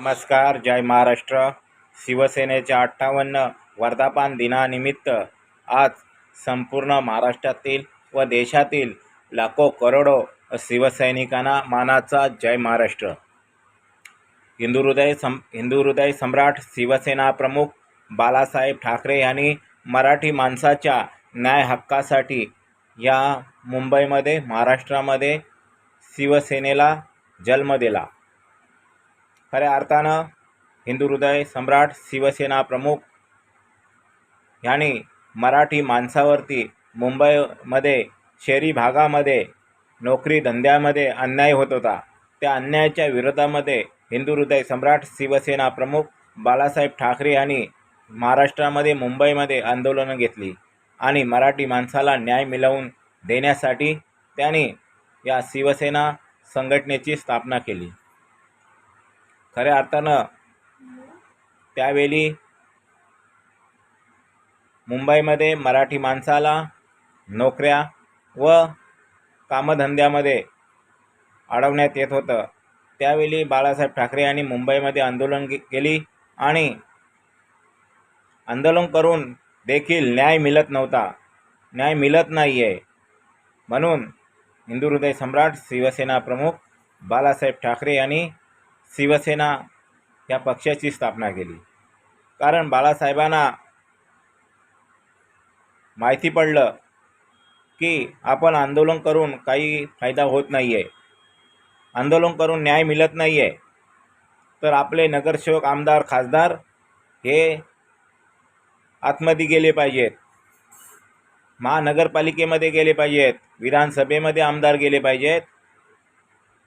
नमस्कार जय महाराष्ट्र. शिवसेनेच्या अठ्ठावन्न वर्धापान दिनानिमित्त आज संपूर्ण महाराष्ट्रातील व देशातील लाखो करोडो शिवसैनिकांना मानाचा जय महाराष्ट्र. हिंदू हृदय सम हिंदू हृदय सम्राट शिवसेना प्रमुख बालासाहेब ठाकरे यांनी मराठी माणसाच्या न्याय हक्कासाठी या मुंबईमध्ये महाराष्ट्रामध्ये शिवसेनेला जन्म दिला. खऱ्या अर्थानं हिंदू हृदय सम्राट शिवसेना प्रमुख यांनी मराठी माणसावरती मुंबईमध्ये शहरी भागामध्ये नोकरी धंद्यामध्ये अन्याय होत होता. त्या अन्यायाच्या विरोधामध्ये हिंदू हृदय सम्राट शिवसेना प्रमुख बाळासाहेब ठाकरे यांनी महाराष्ट्रामध्ये मुंबईमध्ये आंदोलनं घेतली आणि मराठी माणसाला न्याय मिळवून देण्यासाठी त्यांनी या शिवसेना संघटनेची स्थापना केली. खऱ्या अर्थानं त्यावेळी मुंबईमध्ये मराठी माणसाला नोकऱ्या व कामधंद्यामध्ये अडवण्यात येत होतं. त्यावेळी बाळासाहेब ठाकरे यांनी मुंबईमध्ये आंदोलन केली आणि आंदोलन करून देखील न्याय मिळत नव्हता. न्याय मिळत नाही आहे म्हणून हिंदू हृदय सम्राट शिवसेना प्रमुख बाळासाहेब ठाकरे यांनी शिवसेना या पक्षाची स्थापना केली. कारण बाळासाहेबांना माहिती पडलं की आपण आंदोलन करून काही फायदा होत नाही आहे आंदोलन करून न्याय मिळत नाही आहे तर आपले नगरसेवक आमदार खासदार हे आतमध्ये गेले पाहिजेत. महानगरपालिकेमध्ये गेले पाहिजेत. विधानसभेमध्ये आमदार गेले पाहिजेत.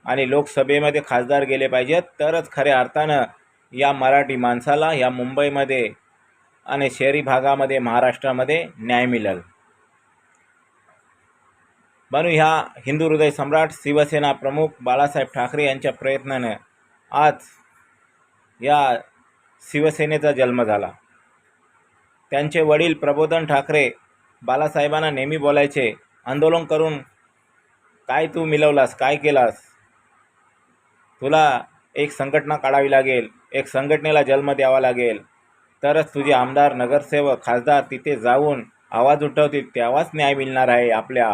आणि लोकसभेमध्ये खासदार गेले पाहिजेत. तरच खऱ्या अर्थानं या मराठी माणसाला या मुंबईमध्ये आणि शहरी भागामध्ये महाराष्ट्रामध्ये न्याय मिळेल. म्हणून ह्या हिंदू हृदय सम्राट शिवसेना प्रमुख बाळासाहेब ठाकरे यांच्या प्रयत्नानं आज या शिवसेनेचा जन्म झाला. त्यांचे वडील प्रबोधन ठाकरे बाळासाहेबांना नेहमी बोलायचे आंदोलन करून काय तू मिळवलास? काय केलास? तुला एक संघटना काढावी लागेल एक संघटनेला जन्म द्यावा लागेल. तरच तुझे आमदार नगरसेवक खासदार तिथे जाऊन आवाज उठवतील तेव्हाच न्याय मिळणार आहे आपल्या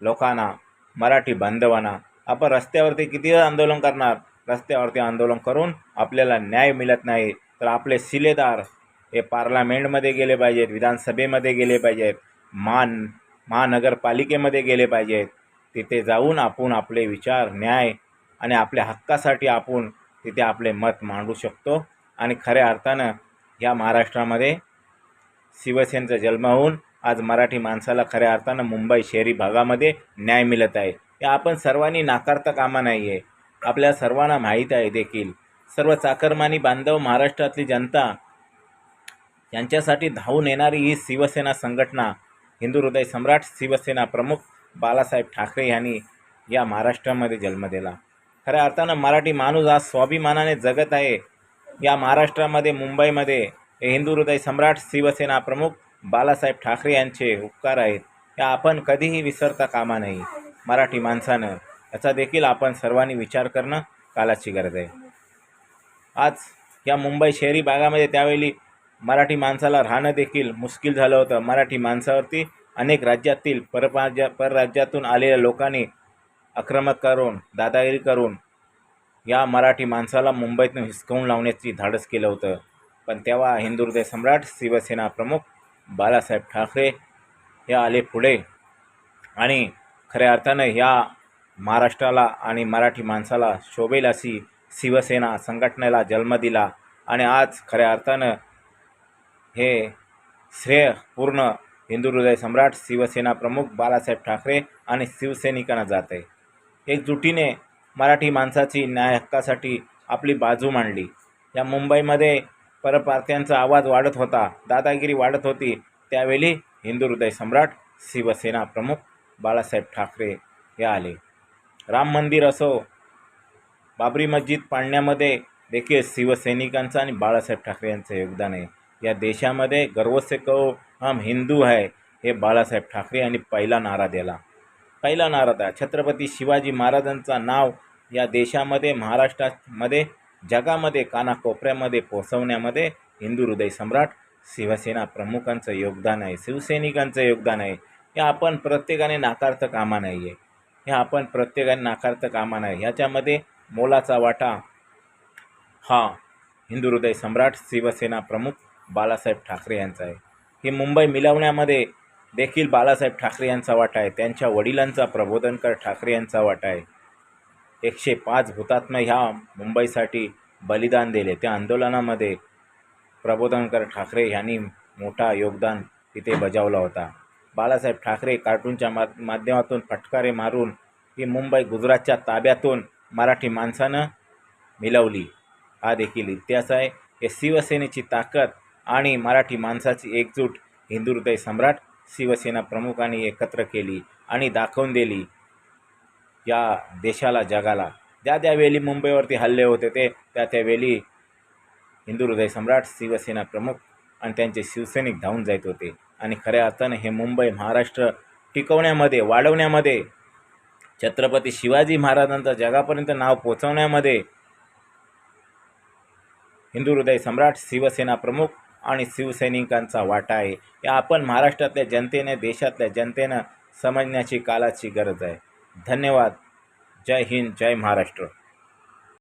लोकांना. मराठी बांधवांना. आपण रस्त्यावरती किती आंदोलन करणार? रस्त्यावरती आंदोलन करून आपल्याला न्याय मिळत नाही. तर आपले शिलेदार हे पार्लमेंटमध्ये गेले पाहिजेत विधानसभेमध्ये गेले पाहिजेत मान महानगरपालिकेमध्ये गेले पाहिजेत. तिथे जाऊन आपण आपले विचार न्याय आणि आपल्या हक्कासाठी आपण तिथे आपले मत मांडू शकतो. आणि खऱ्या अर्थानं या महाराष्ट्रामध्ये शिवसेनेचा जन्म होऊन आज मराठी माणसाला खऱ्या अर्थानं मुंबई शहरी भागामध्ये न्याय मिळत आहे. हे आपण सर्वांनी नाकारता कामा नाही आहे आपल्या सर्वांना माहीत आहे देखील. सर्व चाकरमानी बांधव महाराष्ट्रातली जनता यांच्यासाठी धावून येणारी ही शिवसेना संघटना हिंदू हृदय सम्राट शिवसेना प्रमुख बाळासाहेब ठाकरे यांनी या महाराष्ट्रामध्ये जन्म दिला. खऱ्या अर्थानं मराठी माणूस आज स्वाभिमानाने जगत आहे. या महाराष्ट्रामध्ये मुंबईमध्ये हे हिंदू हृदय सम्राट शिवसेना प्रमुख बालासाहेब ठाकरे यांचे उपकार आहेत. या आपण कधीही विसरता कामा नाही मराठी माणसानं. याचा देखील आपण सर्वांनी विचार करणं कालाची गरज आहे. आज या मुंबई शहरी भागामध्ये त्यावेळी मराठी माणसाला राहणं देखील मुश्किल झालं होतं. मराठी माणसावरती अनेक राज्यातील परराज्या परराज्यातून आलेल्या लोकांनी आक्रमक करून दादागिरी करून या मराठी माणसाला मुंबईतून हिसकावून लावण्याची धाडस केलं होतं. पण तेव्हा हिंदू हृदय सम्राट शिवसेना प्रमुख बाळासाहेब ठाकरे हे आले पुढे. आणि खऱ्या अर्थानं ह्या महाराष्ट्राला आणि मराठी माणसाला शोभेल अशी शिवसेना संघटनेला जन्म दिला. आणि आज खऱ्या अर्थानं हे श्रेय पूर्ण हिंदू हृदय सम्राट शिवसेना प्रमुख बाळासाहेब ठाकरे आणि शिवसैनिकांना जात आहे एकजुटीने मराठी माणसाची न्याय हक्कासाठी आपली बाजू मांडली. या मुंबईमध्ये परप्रार्थ्यांचा आवाज वाढत होता दादागिरी वाढत होती. त्यावेळी हिंदू हृदय सम्राट शिवसेना प्रमुख बाळासाहेब ठाकरे हे आले. राम मंदिर असो बाबरी मस्जिद पाडण्यामध्ये देखील शिवसैनिकांचं आणि बाळासाहेब ठाकरे यांचं योगदान आहे. या देशामध्ये गर्व से कहो हम हिंदू आहे हे बाळासाहेब ठाकरे यांनी पहिला नारा दिला. पहिला नारा छत्रपती शिवाजी महाराजांचा नाव या देशामध्ये महाराष्ट्रामध्ये जगामध्ये कानाकोपऱ्यामध्ये पोचवण्यामध्ये हिंदू हृदय सम्राट शिवसेना प्रमुखांचं योगदान आहे शिवसैनिकांचं योगदान आहे. हे आपण प्रत्येकाने नाकारतं कामा नाही आहे हे आपण प्रत्येकाने नाकारतं कामा नाही. ह्याच्यामध्ये मोलाचा वाटा हा हिंदू हृदय सम्राट शिवसेना प्रमुख बाळासाहेब ठाकरे यांचा आहे. ही मुंबई मिळवण्यामध्ये देखील बाळासाहेब ठाकरे यांचा वाटा आहे. त्यांच्या वडिलांचा प्रबोधनकर ठाकरे यांचा वाटा आहे. एकशे पाच हुतात्मा ह्या मुंबईसाठी बलिदान दिले. त्या आंदोलनामध्ये प्रबोधनकर ठाकरे यांनी मोठा योगदान तिथे बजावला होता. बाळासाहेब ठाकरे कार्टूनच्या मा माध्यमातून फटकारे मारून ही मुंबई गुजरातच्या ताब्यातून मराठी माणसानं मिळवली हा देखील इतिहास आहे. हे शिवसेनेची ताकद आणि मराठी माणसाची एकजूट हिंदू हृदय सम्राट शिवसेना प्रमुखांनी एकत्र केली आणि दाखवून दिली या देशाला जगाला. ज्या त्यावेळी मुंबईवरती हल्ले होते ते त्या त्यावेळी हिंदू हृदय सम्राट शिवसेना प्रमुख आणि त्यांचे शिवसैनिक धावून जात होते. आणि खऱ्या अर्थानं हे मुंबई महाराष्ट्र टिकवण्यामध्ये वाढवण्यामध्ये छत्रपती शिवाजी महाराजांचं जगापर्यंत नाव पोचवण्यामध्ये हिंदू हृदय सम्राट शिवसेना प्रमुख आणि शिवसैनिकांचा वाटा आहे. हे आपण महाराष्ट्रातल्या जनतेने देशातल्या जनतेनं समजण्याची कालाची गरज आहे. धन्यवाद. जय हिंद जय महाराष्ट्र.